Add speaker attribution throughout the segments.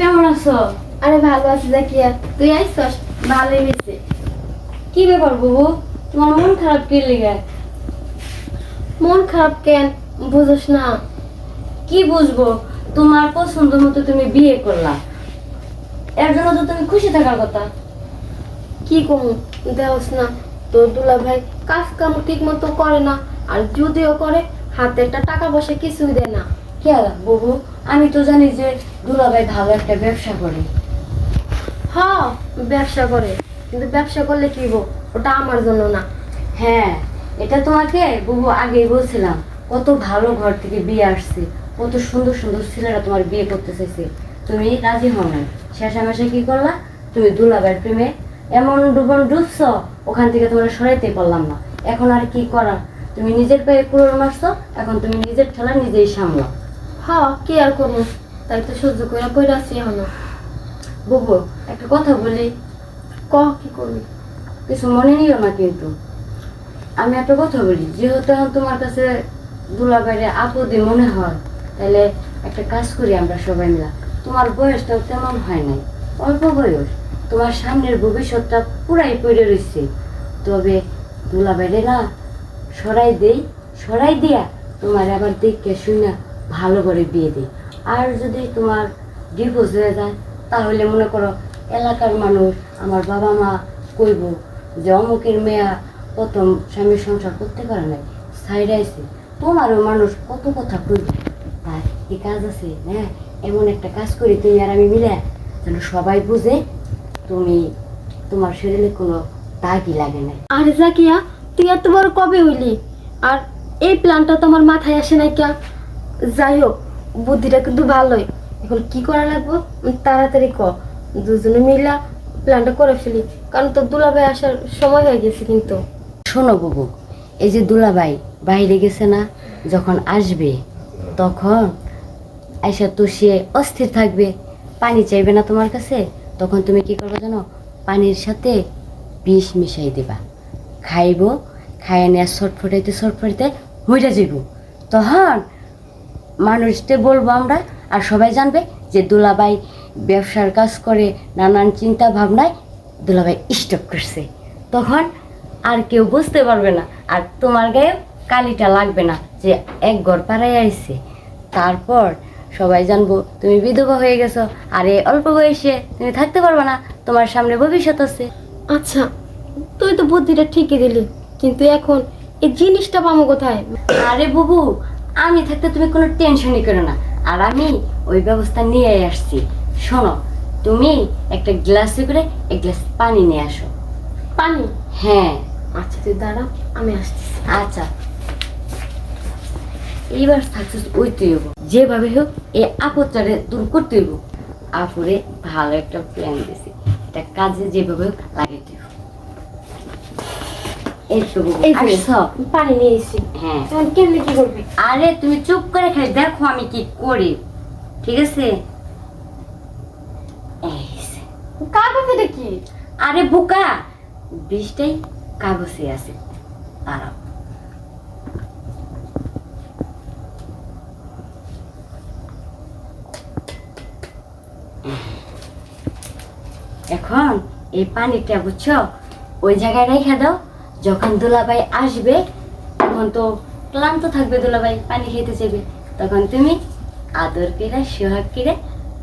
Speaker 1: কেমন আছো?
Speaker 2: আরে ভালো আছি জাকিয়া তুই ভালোই হয়েছে
Speaker 1: কি ব্যাপার তোমার মন খারাপ কি লেগে?
Speaker 2: মন খারাপ কেন? বুঝোস না।
Speaker 1: কি বুঝব? তোমার পছন্দ মতো তুমি বিয়ে করলা। এর জন্য তো তুমি খুশি থাকার কথা।
Speaker 2: কি কম? দেওস না। তোর দুলা ভাই কাজ কাম ঠিক মতো করে না। আর যদিও করে হাতে একটা টাকা পয়সা কিছুই দেয় না।
Speaker 1: কে বুবু আমি তো জানি যে দুলাভাই ভালো একটা ব্যবসা করে।
Speaker 2: হ ব্যবসা করে। কিন্তু ব্যবসা করলে কি হব? ওটা আমার জন্য না।
Speaker 1: হ্যাঁ এটা তোমাকে বুবু আগেই বলছিলাম কত ভালো ঘর থেকে বিয়ে আসছে কত সুন্দর সুন্দর ছেলেরা তোমার বিয়ে করতে চাইছে। তুমি রাজি হও না শেষামেশে কি করলা? তুমি দুলাভাইয়ের প্রেমে এমন ডুবন ডুবছ ওখান থেকে তোমার সরাইতে পারলাম না। এখন আর কি করা তুমি নিজের পায়ে কুড়োর মারছো এখন তুমি নিজের ঠেলা নিজেই সামলাও।
Speaker 2: হ কি আর করব? তাই তো সহ্য করে পড়ে আছি এখনও।
Speaker 1: বুবু, একটা কথা বলি।
Speaker 2: ক, কি করবি?
Speaker 1: কিছু মনে নিও না কিন্তু। আমি একটা কথা বলি, যেহেতু এখন তোমার কাছে দুলাবাইরে আপদে মনে হয়, তাহলে একটা কাজ করি আমরা সবাই মিলা। তোমার বয়সটাও তেমন হয় নাই, অল্প বয়স। তোমার সামনের ভবিষ্যৎটা পুরাই পড়ে রয়েছে তবে দুলাবাইরে না, সরাই দেই, সরাই দিয়া তোমার আবার দেখে শুনে ভালো করে বিয়ে দিই। আর যদি তোমার ডিভোর্স হয়ে যায়, তাহলে মনে করো এলাকার মানুষ, আমার বাবা মা কইব যে অমুকের মেয়া প্রথম স্বামীর সংসার করতে পারে নাই সাইড আইছে। তোমারও মানুষ কত কথা কইবে? তাই কি কাজ আছে হ্যাঁ? এমন একটা কাজ করি তুমি আর আমি মিলে, যেন সবাই বুঝে তুমি তোমার শরীরে কোনো দাগই লাগে নাই।
Speaker 2: আরে জাকিয়া, তুই এত বড় কবে হইলি? আর এই প্ল্যানটা তো আমার মাথায় আসে নাই কিয়া যাই হোক বুদ্ধিটা কিন্তু ভালোই। এখন কি করা লাগবো? তাড়াতাড়ি ক। দুজনে মিলা প্ল্যানটা করে ফেলি। কারণ তোর দুলাভাই আসার সময় হয়ে গেছে কিন্তু।
Speaker 1: শোনো বুবু, এই যে দুলাভাই বাইরে গেছে না, যখন আসবে, তখন আইসা তো সে অস্থির থাকবে। পানি চাইবে না তোমার কাছে? তখন তুমি কি করবে জানো? পানির সাথে বিষ মিশাই দিবা। খাইব, খাইয়ে নিয়ে ছটফটাইতে ছটফটাইতে মইরা যাইব। তখন মানুষকে বলব আমরা আর সবাই জানবে যে দুলাভাই ব্যবসার কাজ করে নানান চিন্তা ভাবনায় দুলাভাই স্টপ করছে। তখন আর কেউ বুঝতে পারবে না আর তোমার গায়ে কালিটা লাগবে না যে এক ঘর পাড়ায় আইছে। তারপর সবাই জানব তুমি বিধবা হয়ে গেছো আর এই অল্প বয়সে তুমি থাকতে পারবে না তোমার সামনে ভবিষ্যৎ আছে।
Speaker 2: আচ্ছা তুই তো বুদ্ধিটা ঠিকই দিলি কিন্তু এখন এই জিনিসটা পাবো কোথায়?
Speaker 1: আরে বুবু আমি থাকতে তুমি কোনো টেনশনই করো না। আর আমি ওই ব্যবস্থা নিয়ে আসছি। শোনো তুমি একটা গ্লাসে করে এক গ্লাস পানি নিয়ে আসো।
Speaker 2: পানি?
Speaker 1: হ্যাঁ।
Speaker 2: আচ্ছা তুই দাঁড়া আমি আসছি।
Speaker 1: আচ্ছা। এইবার সাকসেস ওইতে হইব। যেভাবে হোক এই আপদটারে দূর করতে হইব। আপুরে ভালো একটা প্ল্যান দিছি। এটা কাজে যেভাবে হোক লাগাইতে হইব এই তো বুবু,
Speaker 2: এই যে
Speaker 1: আসছো?
Speaker 2: পানি
Speaker 1: হ্যাঁ।
Speaker 2: এখন কেমনি কি করবি?
Speaker 1: আরে তুমি চুপ করে খালি দেখো আমি কি করি। ঠিক আছে? এই যে।
Speaker 2: কাগজ এটা কি?
Speaker 1: আরে বোকা! বৃষ্টাই কাগজে আছে। দাঁড়াও। এখন এই পানিটা বুঝছ? ওই জায়গায় রেখে দাও। যখন দুলাভাই আসবে তখন তো ক্লান্ত থাকবে দুলাভাই পানি খেতে চাইবে। তখন তুমি আদর কিরে সোহাগ কিরে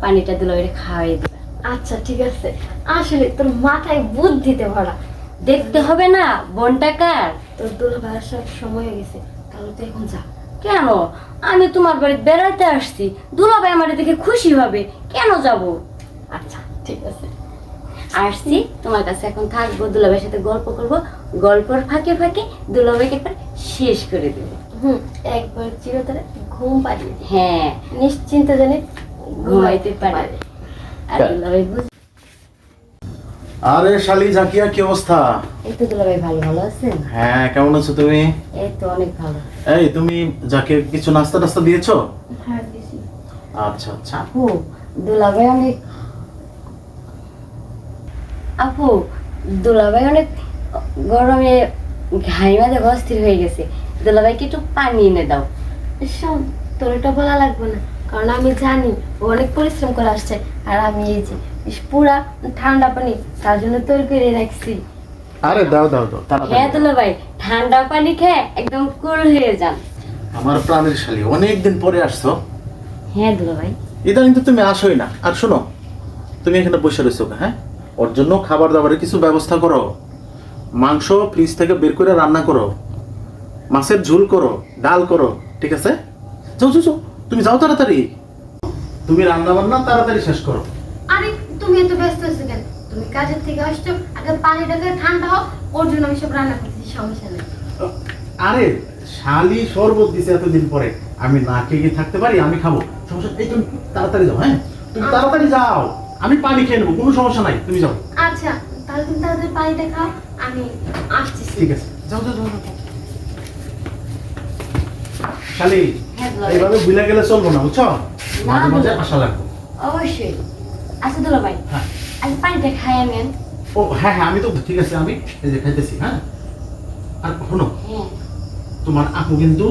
Speaker 1: পানিটা দুলাভাইরে খাওয়াই দিবে।
Speaker 2: আচ্ছা ঠিক আছে। আসলে তোর মাথায় বুদ্ধিতে ভরা।
Speaker 1: দেখতে হবে না বোনটা কার?
Speaker 2: তোর দুলাভাই আসার সময় হয়ে গেছে তাহলে তো এখন যা।
Speaker 1: কেন? আমি তোমার বাড়ি বেড়াতে আসছি। দুলাভাই আমার দেখে খুশি হবে। কেন যাব?
Speaker 2: আচ্ছা ঠিক আছে।
Speaker 1: আসছি তোমার কাছে এখন থাকব দুলাভাইয়ের সাথে গল্প করব। গল্পর ফাঁকে ফাঁকে দুলাভাইকে একবার শেষ করে দেবো।
Speaker 2: হুম একবার চিরতরে ঘুম পাড়িয়ে
Speaker 1: হ্যাঁ।
Speaker 2: নিশ্চিন্তে জানি
Speaker 1: ঘুমাইতে পারে। আর দুলাভাই বুঝ
Speaker 3: আরে শালি জাকিয়া কি অবস্থা?
Speaker 1: এই তো দুলাভাই ভালো ভালো আছেন?
Speaker 3: হ্যাঁ কেমন আছো তুমি?
Speaker 1: এই তো অনেক ভালো।
Speaker 3: এই তুমি জাকির কিছু নাস্তা টাস্তা দিয়েছ?
Speaker 2: হ্যাঁ দিছি
Speaker 3: আচ্ছা আচ্ছা।
Speaker 1: আপু দুলাভাই অনেক আপু দুলাভাই অনেক গরমে ঘাইমা দেখো অস্থির হয়ে গেছে। দুলাভাইকে একটু পানি এনে দাও।
Speaker 2: শোন তোর এটা বলা লাগবে না। কারণ আমি জানি ও অনেক পরিশ্রম করে আসছে। আর আমি এই যে পুরা ঠান্ডা পানি তার জন্য তৈরি করে রাখছি।
Speaker 3: আরে দাও দাও দাও
Speaker 1: হ্যাঁ
Speaker 3: তাড়াতাড়ি দাও।
Speaker 1: দুলা ভাই ঠান্ডা পানি খেয়ে একদম কুল হয়ে যান।
Speaker 3: আমার প্রাণের শালী অনেকদিন পরে আসছো।
Speaker 1: হ্যাঁ দুলা ভাই
Speaker 3: ইদানিং তো তুমি আসোই না। আর শোনো তুমি এখানে বসে রয়েছো হ্যাঁ? ওর জন্য খাবার দাবারের কিছু ব্যবস্থা করো। মাংস ফ্রিজ থেকে বের করে রান্না করো। মাছের ঝোল করো ডাল করো ঠিক আছে? যাও যাও তুমি যাও তাড়াতাড়ি। তুমি রান্না বান্না তাড়াতাড়ি শেষ করো।
Speaker 2: আরে তুমি এত ব্যস্ত আছো কেন? তুমি কাজের থেকে আসছো আগে পানিটাকে ঠান্ডা হোক ওর জন্য আমি সব রান্না করতেছি সমস্যা নেই।
Speaker 3: আরে শালি শরবত দিছে এতদিন পরে। আমি না খেয়ে থাকতে পারি? আমি খাব। সমস্যা এই তুমি তাড়াতাড়ি যাও হ্যাঁ? তুমি তাড়াতাড়ি যাও। আমি পানি খেয়ে নেব কোনো সমস্যা নাই তুমি যাও।
Speaker 2: আচ্ছা তাহলে তুমি তাদের পানিটা খাও আমি আসতেছি।
Speaker 3: ঠিক আছে। যাও যাও যাও। শালি
Speaker 1: হ্যাঁ।
Speaker 3: এইভাবে ভুলে গেলে চলবো না বুঝছ? মাঝে মাঝে আশা লাগবে।
Speaker 1: অবশ্যই। আচ্ছা দুলা ভাই
Speaker 3: হ্যাঁ।
Speaker 1: আজ পানিটা খাই আমি
Speaker 3: ও হ্যাঁ হ্যাঁ আমি তো ঠিক আছে আমি এই যে খাইতেছি হ্যাঁ? আর শোনো
Speaker 1: হ্যাঁ।
Speaker 3: তোমার আপু কিন্তু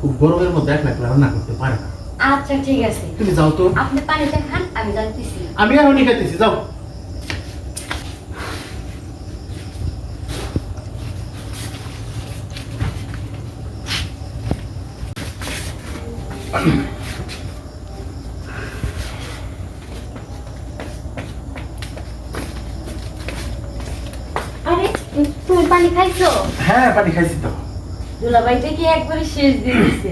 Speaker 3: খুব গরমের মধ্যে একলা একলা রান্না করতে পারে না।
Speaker 1: আচ্ছা ঠিক আছে।
Speaker 3: তুমি যাও তো।
Speaker 1: আপনি পানিটা খান আমি জানতেছি
Speaker 3: আমি এখনই খাইতেছি যাও।
Speaker 2: আরে তুমি পানি খাইছো?
Speaker 3: হ্যাঁ পানি খাইছি তো।
Speaker 1: দুলা ভাই কি একবারে শেষ দিয়ে দিচ্ছে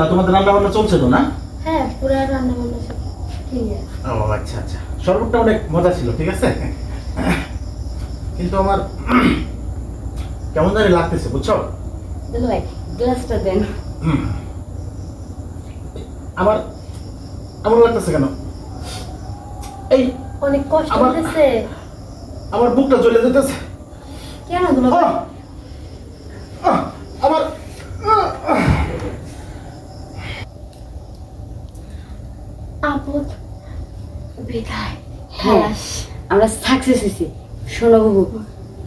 Speaker 3: তা তোমাদের রান্না বান্না চলছে তো না?
Speaker 2: হ্যাঁ পুরো রান্না বান্না সব ঠিক আছে।
Speaker 3: ও আচ্ছা আচ্ছা। শরবতটা অনেক মজা ছিল ঠিক আছে? কিন্তু আমার কেমন জানি লাগতেছে বুঝছ?
Speaker 1: ভাই গ্লাসটা দেন।
Speaker 3: হুম। আমার লাগতেছে কেন? এই
Speaker 2: অনেক কষ্ট
Speaker 3: আমার-
Speaker 2: হতেছে
Speaker 3: আমার বুকটা জ্বলে যেতেছে।
Speaker 1: কেন দুলা ভাই
Speaker 3: আহ! আহ! আমার আহ! আহ!
Speaker 2: আপদ বিদায়
Speaker 1: হ্যাঁ
Speaker 2: খালাস
Speaker 1: হয়েছি শোনো বাবু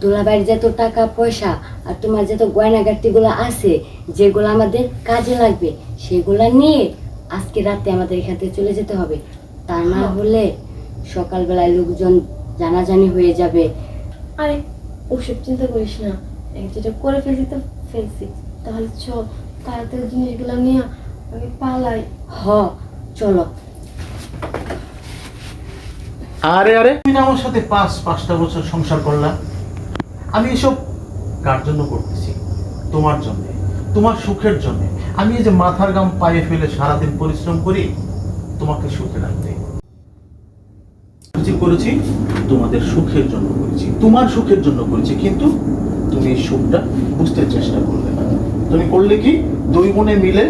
Speaker 1: দুলাভাইয়ের যত টাকা পয়সা আর তোমার যত গয়নাগাটিগুলো আছে যেগুলো আমাদের কাজে লাগবে সেগুলো নিয়ে আজকে রাতে আমাদের এখান থেকে চলে যেতে হবে। তা না হলে সকালবেলায় লোকজন জানাজানি হয়ে যাবে।
Speaker 2: আরে ওসব চিন্তা করিস না। যেটা করে ফেলছি তো ফেলছি। তাহলে চল তাড়াতাড়ি জিনিসগুলো নিয়ে আমি পালাই।
Speaker 1: হ চলো।
Speaker 3: আরে আরে। তুমি আমার সাথে পাঁচ, পাঁচটা বছর সংসার করলাম আমি এসব কার জন্য করতেছি? তোমার জন্য, তোমার সুখের জন্য। আমি এই যে মাথার গাম পায়ে ফেলে সারাদিন পরিশ্রম করি, তোমাকে সুখে রাখতে। করেছি তোমাদের সুখের জন্য করেছি। তোমার সুখের জন্য করেছি, কিন্তু তুমি এই সুখটা বুঝতে চেষ্টা করলে না। তুমি করলে কি? দুই বোনে মিলে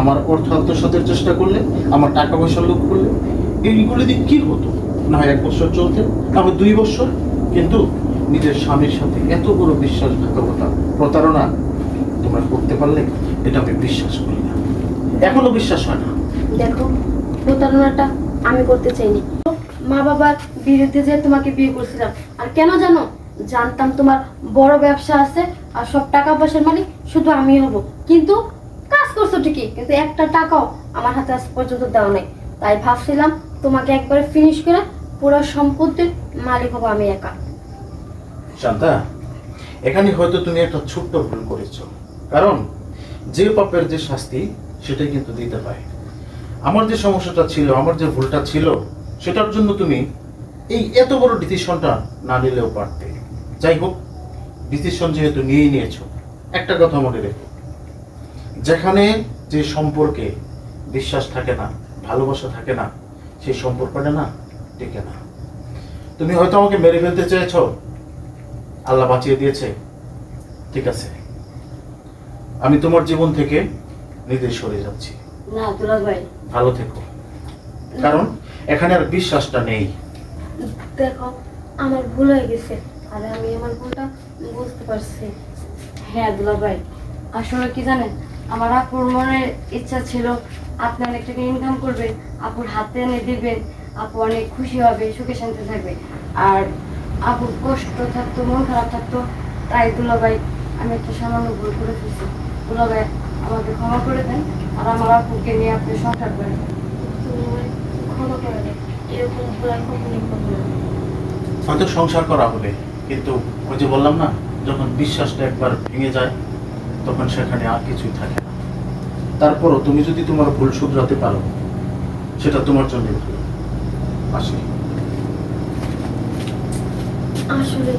Speaker 3: আমার অর্থ আত্মসাতের চেষ্টা করলে, আমার টাকা পয়সা লোক করলে। এইগুলো দিয়ে কি হতো? না হয় এক বছর চলতে না দুই বছর, কিন্তু নিজের স্বামীর সাথে এত বড় বিশ্বাসঘাতকতা, প্রতারণা তোমরা করতে পারলে এটা আমি বিশ্বাস করি না। এখনও বিশ্বাস হয় না।
Speaker 2: দেখো, প্রতারণাটা আমি করতে চাইনি। মা বাবার বিরুদ্ধে যে তোমাকে বিয়ে করছিলাম, আর কেন জানো? জানতাম তোমার বড় ব্যবসা আছে আর সব টাকা পয়সার মালিক শুধু আমি হব। কিন্তু কাজ করছ ঠিকই, কিন্তু একটা টাকাও আমার হাতে আজ পর্যন্ত দেওয়া নাই। তাই ভাবছিলাম তোমাকে একবারে ফিনিশ করে পুরো সম্পত্তির মালিক হব আমি একা।
Speaker 3: শান্তা, এখানে হয়তো তুমি একটা ছোট্ট ভুল করেছ। কারণ যে পাপের যে শাস্তি, সেটাই কিন্তু দিতে হয় আমার যে সমস্যাটা ছিল, আমার যে ভুলটা ছিল, সেটার জন্য তুমি এই এত বড় ডিসিশনটা না নিলেও পারতে। যাই হোক ডিসিশন যেহেতু নিয়েই নিয়েছো, একটা কথা মনে রেখো। যেখানে যে সম্পর্কে বিশ্বাস থাকে না, ভালোবাসা থাকে না, সেই সম্পর্কটা না টিকে না তুমি হয়তো আমাকে মেরে ফেলতে চেয়েছো। আল্লাহ বাঁচিয়ে দিয়েছে। ঠিক আছে। আমি তোমার জীবন থেকে নিজে সরে যাচ্ছি। ভালো থেকো। কারণ এখানে আর বিশ্বাসটা নেই।
Speaker 2: দেখো আমার ভুল হয়ে গেছে। আর আমি আমার ভুলটা বুঝতে পারছি।
Speaker 1: হ্যাঁ দুলা ভাই। আসলে কি জানেন আমার আপুর মনের ইচ্ছা ছিল আপনি অনেক টাকা ইনকাম করবেন আপুর হাতে এনে দিবেন। আপু অনেক খুশি হবে সুখে শান্তি থাকবে। আর আপু কষ্ট থাকতো মন খারাপ থাকতো তাই দুলা ভাই আমি একটা সামান্য ভুল করে ফেলছি। দুলা ভাই আমাকে ক্ষমা করে দেন আর আমার আপুকে নিয়ে আপনি সংসার করেন।
Speaker 2: ক্ষমা করে দে এরকম ভুল আর কখনোই করব না।
Speaker 3: হয়তো সংসার করা হবে কিন্তু ওই যে বললাম না যখন বিশ্বাসটা একবার ভেঙে যায় তখন সেখানে আর কিছুই থাকে না। তারপরও তুমি যদি তোমার ভুল শুধরাতে পারো সেটা তোমার জন্য
Speaker 2: আসলে